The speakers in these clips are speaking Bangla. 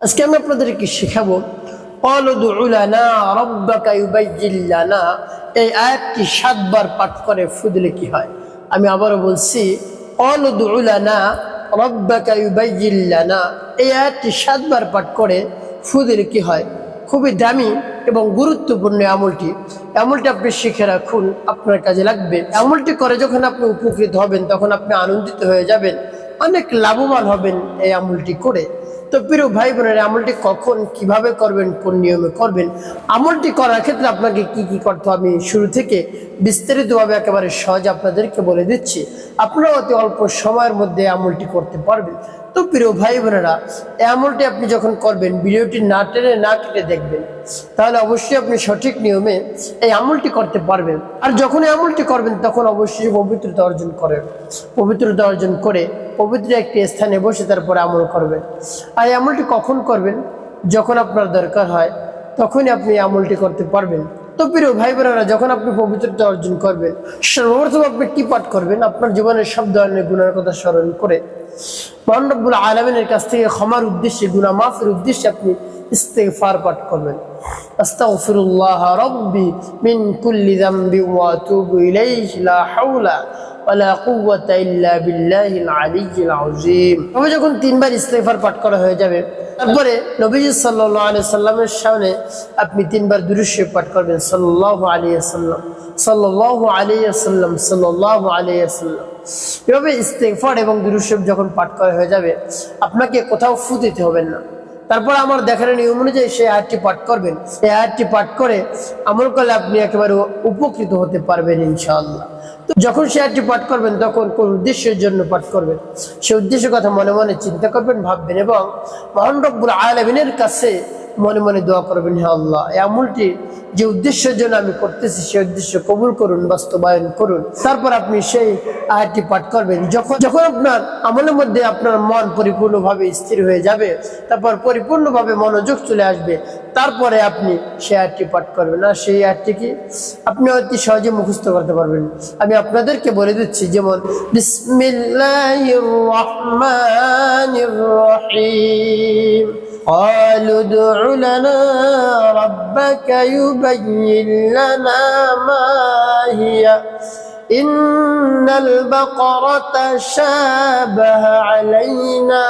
আজকে আমি আপনাদেরকে শেখাবো এই সাতবার পাঠ করে ফুদলে কি হয়। আমি আবারও বলছি অলদুলানা এই সাতবার পাঠ করে ফুদলে কি হয়। খুবই দামি এবং গুরুত্বপূর্ণ আমলটি। আমলটি আপনি শিখে রাখুন, আপনার কাজে লাগবে। আমলটি করে যখন আপনি উপকৃত হবেন, তখন আপনি আনন্দিত হয়ে যাবেন, অনেক লাভবান হবেন এই আমলটি করে। তো পিরু ভাই বোনের, আমলটি কখন, কীভাবে করবেন, কোন নিয়মে করবেন, আমলটি করার ক্ষেত্রে আপনাকে কি কি করতে আমি শুরু থেকে বিস্তারিতভাবে একেবারে সহজ আপনাদেরকে বলে দিচ্ছি। আপনারা অতি অল্প সময়ের মধ্যে আমলটি করতে পারবেন। তো প্রিয় ভাই বোনেরা এই আমলটি আপনি যখন করবেন, ভিডিওটি না টেনে না কেটে দেখবেন, তাহলে অবশ্যই আপনি সঠিক নিয়মে এই আমলটি করতে পারবেন। আর যখন আমলটি করবেন, তখন অবশ্যই পবিত্রতা অর্জন করেন পবিত্রতা অর্জন করে, পবিত্র একটি স্থানে বসে তারপরে আমল করবেন। আর আমলটি কখন করবেন? যখন আপনার দরকার হয়, তখনই আপনি আমলটি করতে পারবেন। তো প্রিয় ভাই বোনেরা, যখন আপনি পবিত্রতা অর্জন করবেন, সর্বপ্রথম আপনি কি পাঠ করবেন? আপনার জীবনের সব ধরনের গুণের কথা স্মরণ করে মহানবুল আলমিনের কাছ থেকে ক্ষমার উদ্দেশ্যে গুনা মাফের উদ্দেশ্যে আপনি ইস্তেফার পাঠ করবেন। আস্তাগফিরুল্লাহ রব্বি মিন কুল্লি যামবি ওয়া আতুবু ইলাইহি, লা হাওলা ওয়ালা কুওয়াতা ইল্লা বিল্লাহিল আলিয়্যিল আযীম। তবে যখন তিনবার ইস্তেগফার পাঠ করা হয়ে যাবে, তারপরে নবীজি সাল্লাল্লাহু আলাইহি সাল্লামের সামনে আপনি তিনবার দুরূদ শরীফ পাঠ করবেন, সাল্লাল্লাহু আলাইহি সাল্লাম, সাল্লাল্লাহু আলাইহি সাল্লাম, সাল্লাল্লাহু আলাইহি সাল্লাম। এভাবে ইস্তেগফার এবং দুরূদ শরীফ যখন পাঠ করা হয়ে যাবে, আপনাকে কোথাও ফু দিতে হবে না। তারপর আমার দেখার নিয়ম অনুযায়ী সেই আয়াতটি পাঠ করবেন। সেই আয়াতটি পাঠ করে আমল করলে আপনি একেবারে উপকৃত হতে পারবেন ইনশাআল্লাহ। তো যখন সে আয়াতটি পাঠ করবেন, তখন কোন উদ্দেশ্যের জন্য পাঠ করবেন? সে উদ্দেশ্যের কথা মনে মনে চিন্তা করবেন, ভাববেন এবং মহান আলমিনের কাছে মনে মনে দোয়া করবেন, হে আল্লাহ। এই আমলটি যে উদ্দেশ্যের জন্য আমি করতেছি, সেই উদ্দেশ্য কবুল করুন, বাস্তবায়ন করুন। তারপর আপনি সেই আয়াতটি পাঠ করবেন। যখন যখন আপনার আমলের মধ্যে আপনার মন পরিপূর্ণভাবে স্থির হয়ে যাবে, তারপর পরিপূর্ণভাবে মনোযোগ চলে আসবে, তারপরে আপনি সেই আয়াতটি পাঠ করবেন। আর সেই আয়াতটি কি? আপনি অতি সহজে মুখস্থ করতে পারবেন। আমি আপনাদেরকে বলে দিচ্ছি, যেমন, বিসমিল্লাহির রহমানির রহিম। قالوا ادع لنا ربك يبين لنا ما هي إن البقرة شابه علينا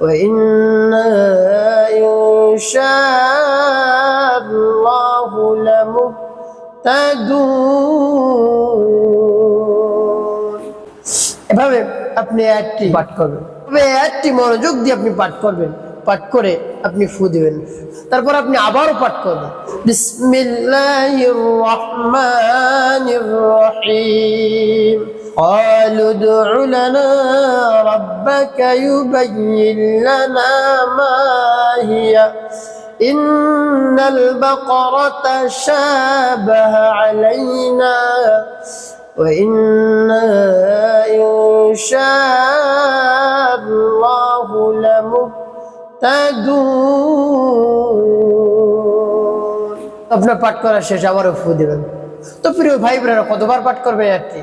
وإنا إن شاء الله لمهتدون এভাবে আপনি একটি পাঠ করবেন তবে একটি মনোযোগ দিয়ে আপনি পাঠ করবেন পাঠ করে আপনি ফু দিবেন তারপর আপনি আবারও পাঠ করবেন বিসমিল্লাহির রহমানির রহিম قالوا ادع لنا ربك يبين لنا ما هي إن البقرة شابه علينا وإنا إن شاء আপনার পাঠ করা শেষ আবারও ফু দেবেন। তো প্রিয় ভাই বোনেরা কতবার পাঠ করবেন কি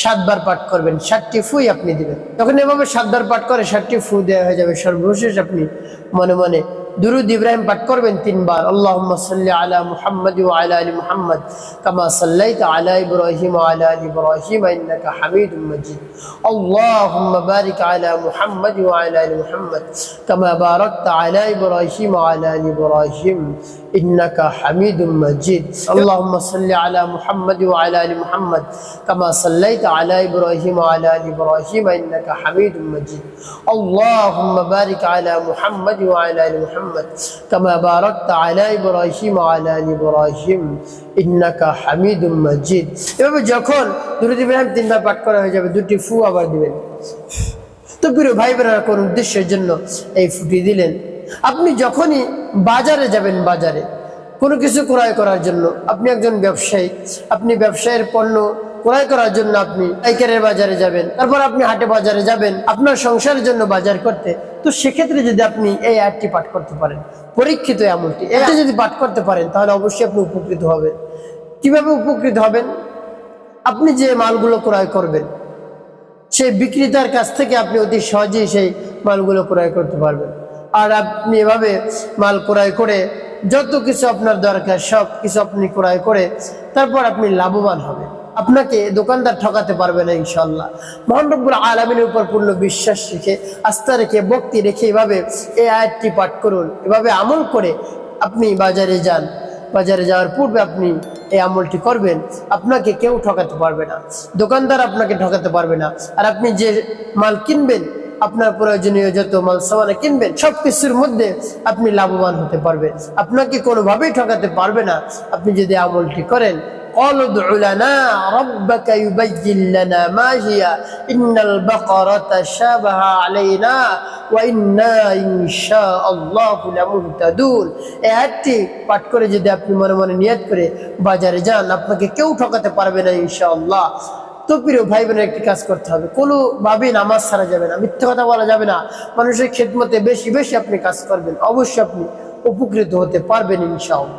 সাতবার পাঠ করবেন ষাটটি ফুই আপনি দিবেন। তখন এভাবে সাতবার পাঠ করে ষাটটি ফু দেওয়া হয়ে যাবে। সর্বশেষ আপনি মনে মনে দুরুদ ইব্রাহিম পাঠ করবেন তিনবার আল্লাহুম্মা সাল্লি আলা মুহাম্মদ ওয়া আলা আলি মুহাম্মদ কামা সাল্লাইতা আলা ইব্রাহিম ওয়া আলা আলি ইব্রাহিম ইন্নাকা হামিদুম মাজিদ আল্লাহুম্মা বারিক আলা মুহাম্মদ ওয়া আলা আলি মুহাম্মদ কামা বারাকতা আলা ইব্রাহিম ওয়া আলা আলি ইব্রাহিম إنك حميد مجيد اللهم صل على محمد وعلى آل محمد كما صليت على إبراهيم وعلى آل إبراهيم إنك حميد مجيد اللهم بارك على محمد وعلى آل محمد كما باركت على إبراهيم وعلى آل إبراهيم إنك حميد مجيد এভাবে যখন দুরুদ ইব্রাহিম তিনবার পাঠ করা হয়ে যাবে দুটি ফু আবার দিবেন তো প্রিয় ভাই বোনেরা কোন উদ্দেশ্যের জন্য এই ফুটি দিলেন আপনি যখনই বাজারে যাবেন বাজারে কোনো কিছু ক্রয় করার জন্য আপনি একজন ব্যবসায়ী আপনি ব্যবসায়ের পণ্য ক্রয় করার জন্য আপনি পাইকারের বাজারে যাবেন, তারপর আপনি হাটে বাজারে যাবেন, আপনার সংসারের জন্য বাজার করতে। তো সেক্ষেত্রে যদি আপনি এই অ্যাডটি পাঠ করতে পারেন, পরীক্ষিত এমনটি এটা যদি পাঠ করতে পারেন, তাহলে অবশ্যই আপনি উপকৃত হবেন। কীভাবে উপকৃত হবেন? আপনি যে মালগুলো ক্রয় করবেন, সেই বিক্রেতার কাছ থেকে আপনি অতি সহজেই সেই মালগুলো ক্রয় করতে পারবেন। আর আপনি এভাবে মাল ক্রয় করে যত কিছু আপনার দরকার, সব কিছু আপনি ক্রয় করে তারপর আপনি লাভবান হবেন। আপনাকে দোকানদার ঠকাতে পারবে না ইনশাল্লাহ মহানরব্বুল আলমিনের উপর পূর্ণ বিশ্বাস রেখে, আস্থা রেখে, ভক্তি রেখে এভাবে এই আয়াতটি পাঠ করুন। এভাবে আমল করে আপনি বাজারে যান। বাজারে যাওয়ার পূর্বে আপনি এই আমলটি করবেন। আপনাকে কেউ ঠকাতে পারবে না। দোকানদার আপনাকে ঠকাতে পারবে না। আর আপনি যে মাল কিনবেন, আপনার প্রয়োজনীয় যত মাল সামানে কিনবেন, সব কিছুর মধ্যে আপনি লাভবান হতে পারবেন। আপনাকে কোনোভাবেই ঠকাতে পারবে না। আপনি যদি আমলটি করেন قالوا ادع لنا ربك يبين لنا ما هي إن البقرة شابه علينا وإنا إن شاء الله لمهتدون এই আয়াতটি পাঠ করে যদি আপনি মনে মনে নিয়ত করে বাজারে যান আপনাকে কেউ ঠকাতে পারবে না ইনশাআল্লাহ তো প্রিয় ভাই বোনের একটি কাজ করতে হবে কোনোভাবেই নামাজ ছাড়া যাবে না মিথ্যে কথা বলা যাবে না মানুষের খেদমতে বেশি বেশি আপনি কাজ করবেন অবশ্যই আপনি উপকৃত হতে পারবেন ইনশাআল্লাহ